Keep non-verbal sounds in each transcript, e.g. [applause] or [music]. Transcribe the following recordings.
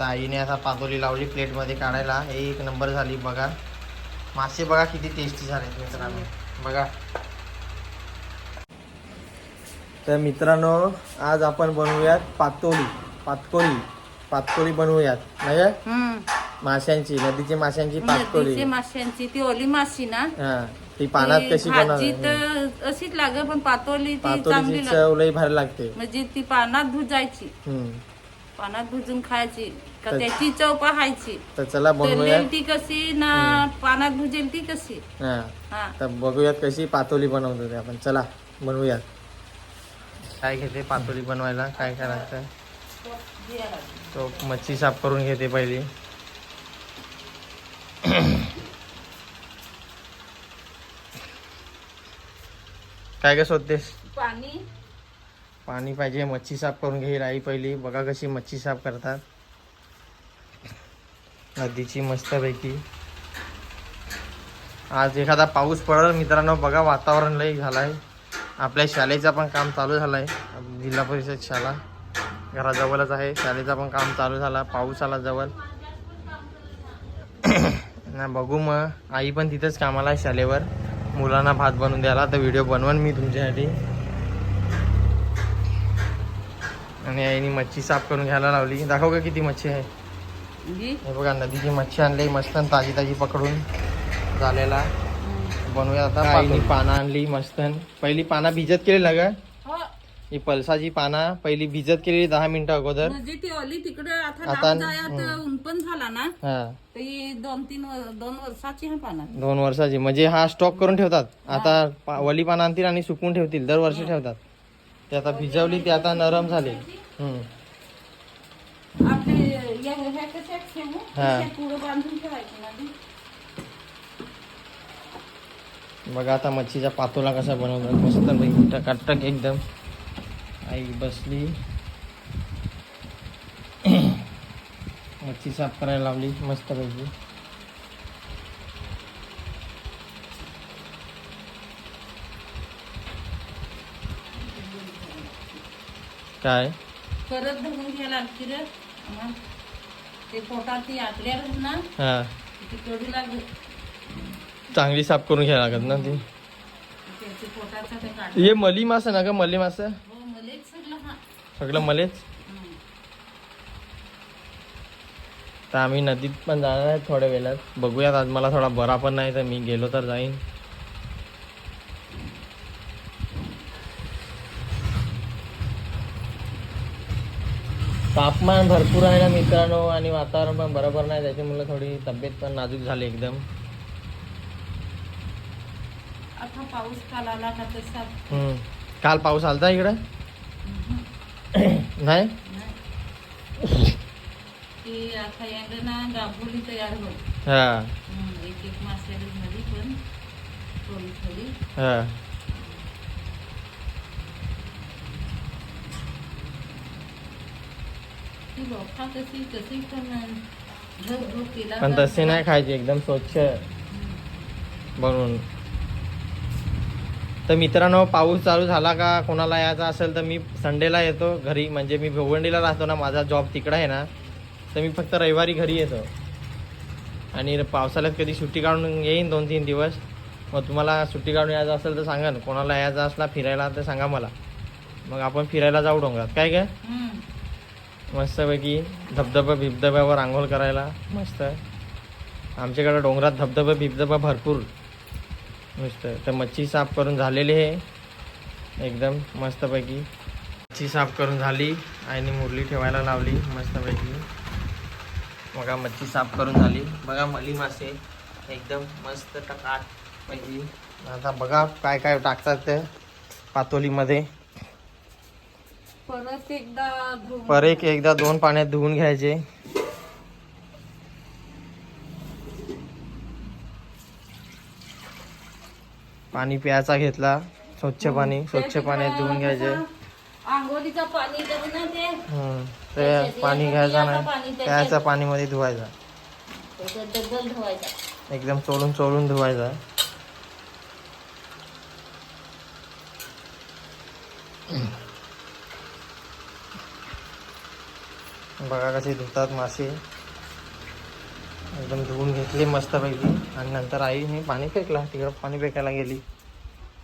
ताईने आता पातोली लावली प्लेटमध्ये काढायला. एक नंबर झाली बघा. मासे बघा किती टेस्टी झाले मित्रांनो. बघा. तर मित्रांनो आज आपण बनवूयात पातोळी पातकोळी. पातकोळी बनवूयात. म्हणजे. माशांची नदीची माशांची पातकोळी. माशांची. ती ओली माशी ना? हा. ती पाण्यात ती कशी तर अशीच लाग पण पातोली पातोळीची चव लई भारी लागते. म्हणजे ती पानात भुजायची. पानात भुजून खायची. तर- त्याची चव पाहायची. तर चला तळलेली ती कशी ना पानात भुजेल ती कशी? हा. तर बघूयात कशी पातोळी बनवतो ते आपण. चला बनवूयात. काय घेते पातोळी बनवायला? काय करायचं? तो मच्छी साफ करून घेते पहिली. काय काय शोधतेस पाणी. पाणी पाहिजे मच्छी साफ करून घेईल आई पहिली. बघा कशी मच्छी साफ करतात. नदीची मस्तपैकी. आज एखादा पाऊस पडल मित्रांनो बघा वातावरण लई झालंय. आपल्या शाळेचं पण काम चालू झालंय. जिल्हा परिषद शाळा घराजवळच आहे. शाळेचं पण काम चालू झाला पाऊस आला जवळ. [clears throat] ना बघू मग. आई पण तिथंच कामाला आहे शाळेवर. मुलांना भात बनवून द्यायला. तर व्हिडिओ बनवन मी तुमच्यासाठी. आणि आईने मच्छी साफ करून घ्यायला लावली. दाखव का किती मच्छी आहे. हे. बघा नदीची मच्छी आणली मस्त ताजी ताजी पकडून झालेला. बनवूया आता आईने पानं आणली मस्त पहिली पानं भिजत केलेला का हो. ही पलसाची पानं पहिली भिजत केलेली दहा मिनिटं अगोदर. तिकडे आता पण झाला ना हा. दोन तीन दोन वर्षाची दोन वर्षाची. म्हणजे हा स्टॉक करून ठेवतात. आता वली पानं आणतील आणि सुकवून ठेवतील. दरवर्षी ठेवतात. ते आता भिजवली ती आता नरम झाली. हम्म. हा. कशा पुढं बांधून ठेवायची ना ती. बघा आता मच्छीचा पातोला कसा बनवतात मस्त पैकी टकाटक एकदम. आई बसली. [clears throat] मच्छी साफ करायला लावली मस्त पैकी. काय? परत धरून घ्यायला लागते रे. ते पोटात ती आतल्या ना हा. ती कडू लागत चांगली साफ करून घ्यायला लागत ना ती. त्याची पोटाचा ते काढ. हे मली मास ना का मली मास हो मलेच सगळं हा. सगळं मलेच? हम्म. तर आम्ही नदीत पण जाणार आहे थोड्या वेळात. बघूयात आज मला थोडा बरा पण नाही तर मी गेलो तर जाईन. तापमान भरपूर आहे ना मित्रांनो आणि वातावरण पण बरोबर नाही त्याच्यामुळे थोडी तब्येत पण नाजूक झाली एकदम. आता पाऊस काल आला का तसा? हम्म. काल पाऊस आलता इकडं? नाही. ती आता यंदा ना गाभोली तयार हा. हम्म, एक एक मासेली झाली पण थोडी थोडी हा. ती लोका कशी कशी पण तसे नाही खायचे एकदम स्वच्छ बनवून. तर मित्रांनो पाऊस चालू झाला का कोणाला यायचा असेल तर मी संडेला येतो घरी. म्हणजे मी भिवंडीला राहतो ना माझा जॉब तिकडे आहे ना तर मी फक्त रविवारी घरी येतो. आणि पावसाळ्यात कधी सुट्टी काढून येईन दोन तीन दिवस. मग तुम्हाला सुट्टी काढून यायचं असेल तर सांगा ना कोणाला यायचं असला फिरायला तर सांगा मला. मग आपण फिरायला जाऊ डोंगरात. काय काय. मस्तपैकी धबधबा बिबधब्यावर आंघोळ करायला मस्त आमच्याकडं डोंगरात धबधबा बिबधबा भरपूर. मस्त तर मच्छी साफ करून झालेली आहे. एकदम मस्तपैकी. मच्छी साफ करून झाली आईने मुरली ठेवायला लावली मस्तपैकी. बघा मच्छी साफ करून झाली. बघा मली मासे. एकदम मस्त टकाट पैकी आता बघा काय काय टाकतात ते पातोलीमध्ये. परत एकदा धुवून- पर एक एकदा दोन पाण्यात धुवून घ्यायचे. पाणी प्यायचा घेतला. स्वच्छ पाणी स्वच्छ पाण्यात धुवून घ्यायचे. आंघोळीचं पाणी ते. पाणी घ्यायचं नाही. प्यायचं पाणीमध्ये धुवायचा. एकदम चोळून चोळून धुवायचा. बघा कसे धुतात मासे. एकदम धुवून घेतले मस्तपैकी आणि नंतर आईने पाणी फेकला. तिकडं पाणी फेकायला गेली.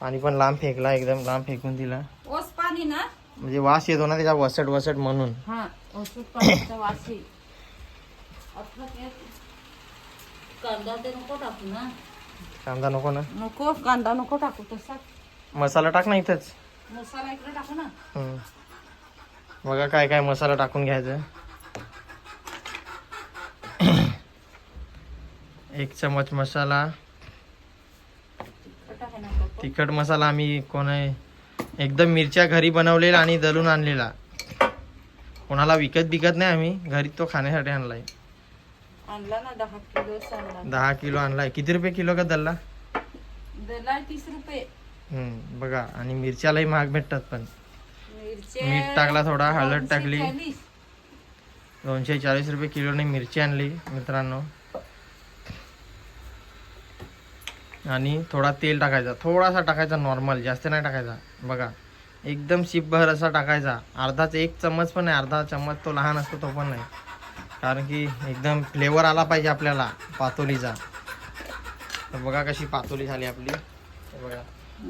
पाणी पण लांब फेकला एकदम लांब फेकून दिला. ओस पाणी ना? म्हणजे वास येतो ना त्याच्या वसट वसट म्हणून. हा कांदा नको ना. कांदा नको ना? नको कांदा नको टाकू तसा. मसाला टाक ना इथंच. मसाला इकडे टाकू ना. बघा काय काय मसाला टाकून घ्यायचं. एक चमच मसाला. तिखट मसाला आम्ही कोण एकदम मिरच्या घरी बनवलेला आणि दलून आणलेला. कोणाला विकत बिकत नाही आम्ही घरी तो खाण्यासाठी आणलाय. आणला ना दहा किलो आणला दहा किलो आणलाय. किती रुपये किलो का दल्ला दिला तीस रुपये. हम्म, बघा आणि मिरच्यालाही महाग भेटतात पण. मिरचे मीठ टाकला थोडा हळद टाकली. दोनशे चाळीस रुपये किलोने मिरची आणली मित्रांनो. आणि थोडा तेल टाकायचा. थोडासा टाकायचा नॉर्मल जास्त नाही टाकायचा. बघा एकदम शिपभर असा टाकायचा. अर्धाच एक चम्मच पण नाही अर्धा चम्मच तो लहान असतो तो पण नाही. कारण की एकदम फ्लेवर आला पाहिजे आपल्याला पातोलीचा. तर बघा कशी पातोली झाली आपली. बघा.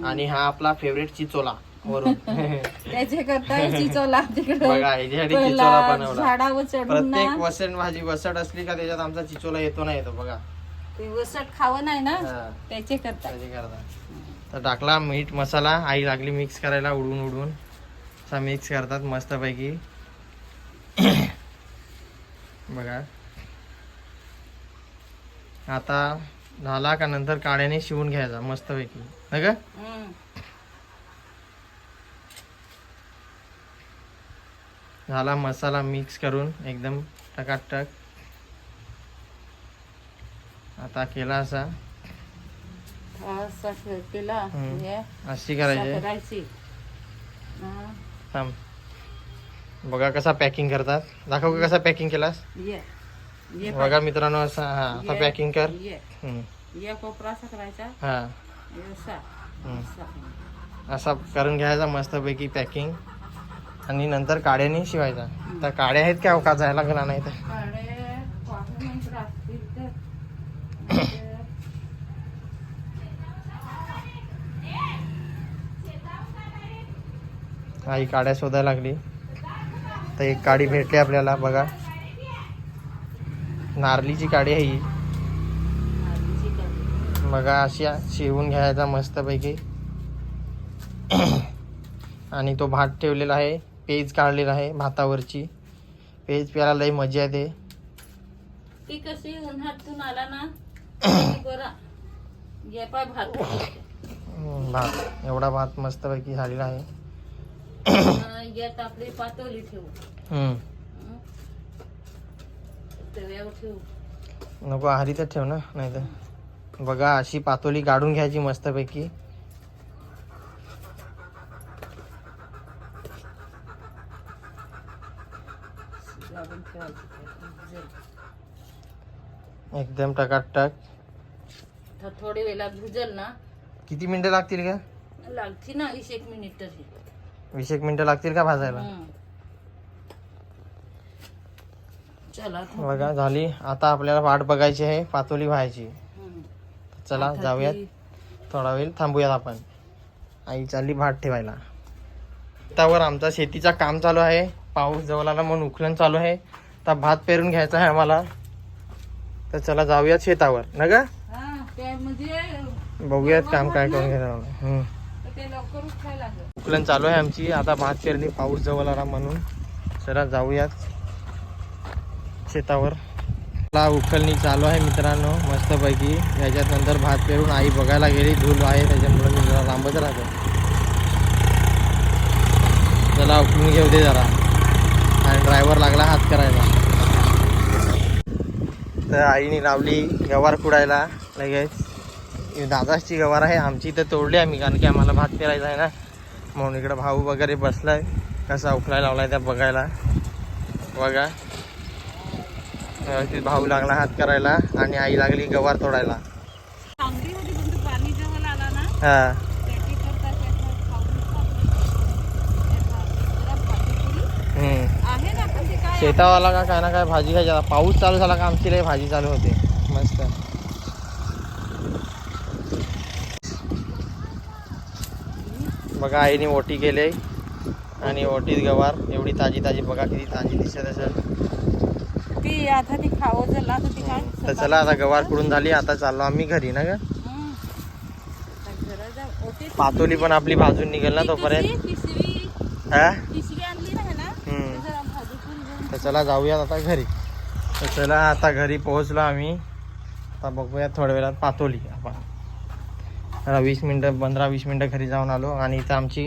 आणि हा आपला फेवरेट चिचोला वरून. [laughs] चिचोला बघा याच्यासाठी चिचोला बनवला. प्रत्येक ना. वसण भाजी वसट असली का त्याच्यात आमचा चिचोला येतो ना येतो बघा. ते वसट खावं नाही ना हा, त्याचे करता त्याची करता तर टाकला मीठ मसाला आई लागली मिक्स करायला उडून उडून. असा मिक्स करतात मस्तपैकी. बघा. आता झाला का नंतर काड्याने शिवून घ्यायचा मस्तपैकी. ना ग हम्म. झाला मसाला मिक्स करून एकदम टकाटक. आता केला असा. केला अशी करायची. हा. थांब. बघा कसा पॅकिंग करतात. दाखव का कसा पॅकिंग केलास. बघा मित्रांनो असा हा असा ये. पॅकिंग कर. असा हा. करून घ्यायचा मस्तपैकी पॅकिंग आणि नंतर काड्याने शिवायचा. तर काड्या आहेत का? का जायला गेला नाही तर काळे पाहून नंतर असतील तर [clears throat] आई काड्या शोधायला लागली. तर एक काडी भेटली आपल्याला बघा. नारलीची काडी आहे ही. बघा अशी शिवून घ्यायचा मस्तपैकी. [clears throat] आणि तो भात ठेवलेला आहे. पेज काढलेला आहे भातावरची. पेज प्यायला लई मजा येते. ती कशी उन्हातून आला ना भात. एवढा भात मस्तपैकी झालेला आहे. यात आपली पातोली ठेवू नको ना नाही तर बघा अशी पातोली काढून घ्यायची मस्तपैकी. एकदम टकाटक. थोडी वेळात भुजल ना. किती मिनिटं लागतील का लागती ना वीस एक मिनिट तरी. वीस एक मिनिटं लागतील का भाजायला? हं. चला बघा झाली. आता आपल्याला वाट बघायची आहे पातोली व्हायची. हं. चला आता जाऊयात. ती- थोडा वेळ थांबूयात आपण. आई चालली भात ठेवायला. त्यावर आमचा शेतीचा काम चालू आहे. पाऊस जवळ आला म्हणून उखलन चालू आहे. तर भात पेरून घ्यायचा आहे आम्हाला. तर चला जाऊयात शेतावर. ना ग? हा, ते म्हणजे बघूयात काम काय करून ते लागलं. उकलन चालू आहे आमची. आता भात पेरणी पाऊस जवळ आला म्हणून. चला जाऊयात शेतावर. ला उकलणी चालू आहे मित्रांनो मस्तपैकी. याच्यात नंतर भात पेरून आई बघायला गेली. धूल आहे त्याच्यामुळे मी जरा लांबच राहतो. चला उकलून घेऊ दे जरा. आणि ड्रायव्हर लागला हात करायला. तर आईने लावली गवार कुडायला लगेच ही दादाची गवार आहे आमची तर तोडली आम्ही कारण की आम्हाला भात पेरायचा आहे ना म्हणून इकडं भाऊ वगैरे बसलाय कसा उकलाय लावलाय त्या बघायला बघा व्यवस्थित भाऊ लागला हात करायला आणि आई लागली गवार तोडायला हा. आहे शेतावाला का काय ना काय भाजी खायची पाऊस चालू झाला का आमची लई भाजी चालू होते मस्त बघा आईने ओटी केले आणि ओटीत गवार. एवढी ताजी ताजी बघा किती ताजी दिसत असेल. ती आता ती खावं झाला तर चला आता गवार कुडून झाली. आता चाललो आम्ही घरी ना ग? पातोली पण आपली भाजून निघेल ना तोपर्यंत. हा? तर चला जाऊयात आता घरी. तर चला आता घरी पोहोचलो आम्ही. आता बघूयात थोड्या वेळात पातोली. आपण जरा वीस मिनटं पंधरा वीस मिनटं घरी जाऊन आलो आणि इथं आमची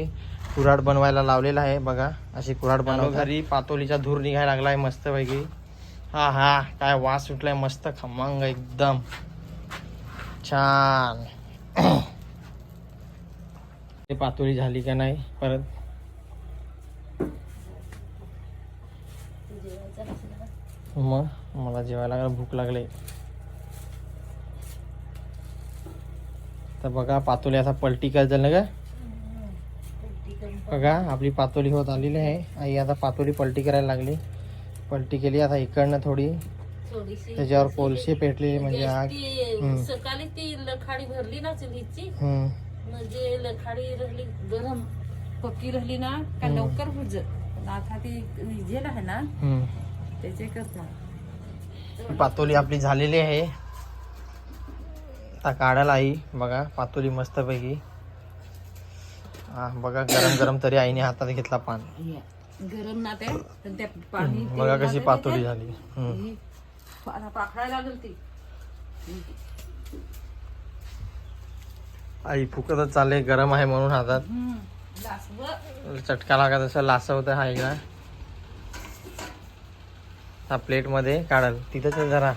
कुऱ्हाड बनवायला लावलेला आहे बघा. अशी कुऱ्हाड बनव घरी पातोलीचा धूर निघायला लागलाय मस्त पैकी हा हा काय वास सुटलाय मस्त खमंग एकदम. छान. [clears throat] ते पातोळी झाली का नाही परत? जेवायचं असेल ना. मग? मला जेवायला लागलं भूक लागले. तर बघा पातोली आता पलटी करायचं ना का बघा आपली पातोली होत आलेली आहे. आई आता पातोली पलटी करायला लागली. पलटी केली आता इकडनं थोडी. त्याच्यावर कोळसे पेटलेली म्हणजे आग. सकाळी ती लखाडी भरली ना चुलीची. म्हणजे लखाडी राहिली गरम पक्की राहिली ना का. लवकर आता ती विजेल आहे ना. त्याचे करता पातोली आपली झालेली आहे. आता काढायला आई बघा पातोली मस्तपैकी हा बघा गरम गरम तरी आईने हातात घेतला पान गरम ना ते पण त्या पाणी ते बघा कशी लागलं पातोली. झाली हम्म. ही पा- पाखडायला लागल ती आई फुकतच चालले गरम आहे म्हणून हातात हम्म. लासवं. चटका लागत असं लासा होतं हा एकदा हा प्लेटमध्ये काढल तिथंच आहे जरा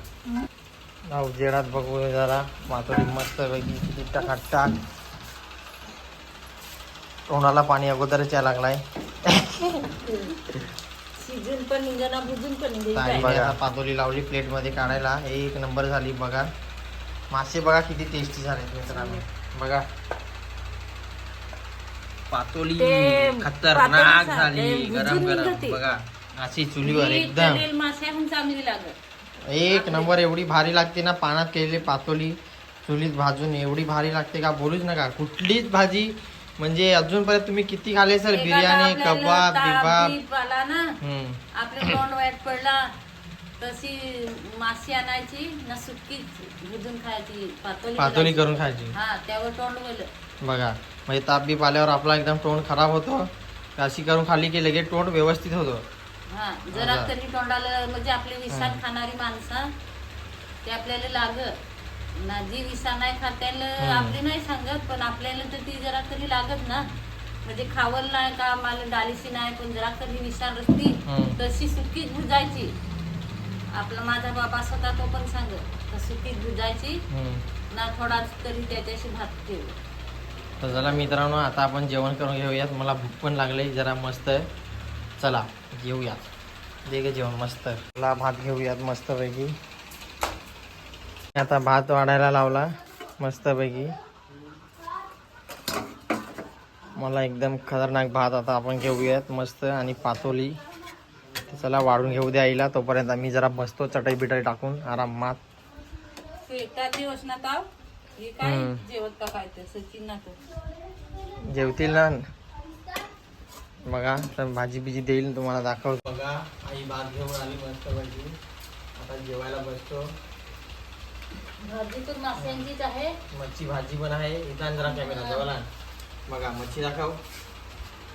जाऊ जेडात बघू जरा. मातोडी मस्त पैकी किती टाक तोंडाला पाणी अगोदरच यायला लागलाय. शिजून पण निघाला भुजून पण निघाली आई काय. बघा पातोली लावली प्लेटमध्ये काढायला. एक नंबर झाली बघा. मासे बघा किती टेस्टी झाले मित्रांनो. बघा. पातोली खतरनाक झाली. गरम गरम. बघा. अशी चुलीवर एकदम. चांगली लागत. एक नंबर एवढी भारी लागते ना पानात केलेली पातोली चुलीत भाजून एवढी भारी लागते का बोलूच नका. कुठलीच भाजी म्हणजे अजूनपर्यंत तुम्ही किती खाले सर बिर्याणी कबाब बिबाब. बीप आला ना हम्म. आपले तोंड वाईट पडला तशी आणायची ना सुटकी भुजून खायची पातोली. करून. खायची. हा त्यावर तोंड गेलं बघा म्हणजे ताप बीप आल्यावर आपला एकदम तोंड खराब होतो. अशी करून खाली की लगेच तोंड व्यवस्थित होतो. हा जरा. तरी तोंडाला म्हणजे आपले विषाण खाणारी माणसं ते आपल्याला लाग ना जी विषाण नाही खात त्याला हम्म. आपली नाही सांगत पण आपल्याला तर ती जरा तरी लागत ना म्हणजे खावल नाही का मला डालीशी नाही पण जरा तरी विषाण असती हम्म. तशी सुकीच भुजायची आपला माझा बाबा स्वतः तो पण सांगत तर सुकीच भुजायची हम्म. ना थोडा तरी त्याच्याशी भात ठेव तर चला मित्रांनो आता आपण जेवण करून घेऊयात मला भूक पण लागली जरा मस्त चला जेवूयात दे गे जेवण मस्त. चला भात घेऊयात मस्तपैकी. आता भात वाढायला लावला मस्तपैकी. मला एकदम खतरनाक भात आता आपण घेऊयात मस्त आणि पातोली. चला वाढून घेऊ द्या आईला. तोपर्यंत आम्ही जरा बसतो चटई बिटाई टाकून आरामात जेवतील ना. बघा तर भाजी बिजी देईल तुम्हाला दाखवतो. बघा आई भात घेऊन आली मस्त भाजी. आता जेवायला बसतो. भाजी तर माश्यांचीच आहे. मच्छी भाजी पण आहे. इथं जरा कॅमेरा जवळ आण. बघा मच्छी दाखव.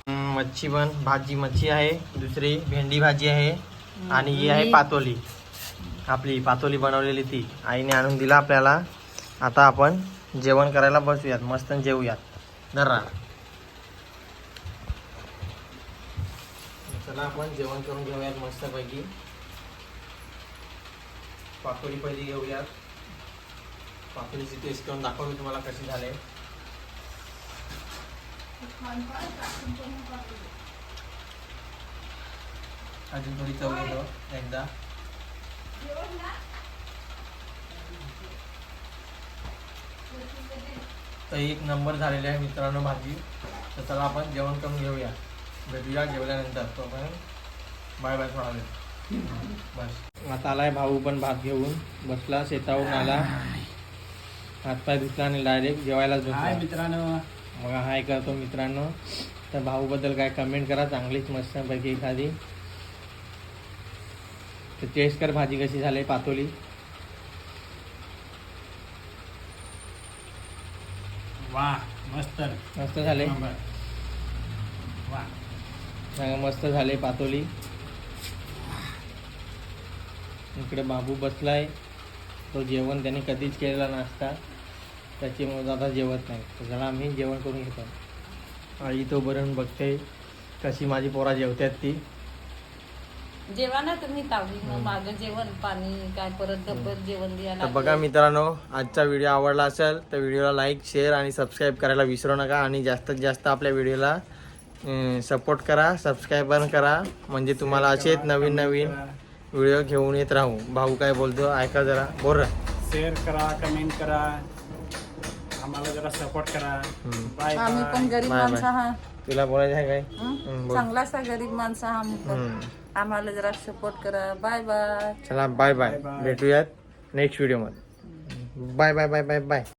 मच्छी पण. भाजी मच्छी आहे. दुसरी भेंडी भाजी आहे. आणि ही आहे पातोली. आपली पातोली बनवलेली ती. आईने आणून दिला आपल्याला. आता आपण जेवण करायला बसूयात. मस्त जेवूयात. जरा चला आपण जेवण करून घेऊयात मस्तपैकी. पातोली पहिली घेऊयात. पातोलीची टेस्ट करून दाखवतो तुम्हाला कशी झाले. अजून थोडी चव येतो एकदा. तर एक नंबर झालेली आहे मित्रांनो भाजी. तर चला आपण जेवण करून घेऊया. भेटूया जेवल्यानंतर तोपर्यंत बाय बाय थोडा वेळ बस. आता आलाय भाऊ पण भात घेऊन. बसला शेतावरून आला. हातपाय धुतला आणि डायरेक्ट जेवायलाच बसला मित्रांनो. मग हाय करतो मित्रांनो. तर भाऊबद्दल काय कमेंट करा. चांगलीच मस्त पैकी एखादी. तर टेस्ट कर भाजी कशी झाली पातोली. वा मस्त. मस्त झाले. वा सांगा मस्त झाले पातोली. इकडे बाबू बसलाय. तो जेवण त्याने कधीच केलेला नाश्ता. त्याच्यामुळे आता जेवत नाही. तर जरा आम्ही जेवण करून घेतो. आई तो बरं बघते. कशी माझी पोरा जेवतात ती. जेवा ना तुम्ही तावडी. मग मागं जेवण पाणी काय परत जेवण द्यायला बघा मित्रांनो आजचा व्हिडिओ आवडला असेल तर व्हिडिओला लाईक शेअर आणि सबस्क्राईब करायला विसरू नका. आणि जास्तीत जास्त आपल्या व्हिडिओला सपोर्ट करा सबस्क्राईब पण करा म्हणजे तुम्हाला असेच नवीन नवीन व्हिडिओ घेऊन येत राहू भाऊ काय बोलतो ऐका जरा बोल. शेअर करा कमेंट करा आम्हाला जरा सपोर्ट करा. बाय आम्ही पण बाय गरीब बाय, बाय. माणसं हा तुला बोलायचं आहे काय हं? बोल. चांगलाच आहे गरीब माणसं हा आम्ही पण. हम्म. आम्हाला जरा सपोर्ट करा बाय बाय चला बाय बाय बाय, बाय. भेटूयात नेक्स्ट व्हिडिओमध्ये bye bye bye bye bye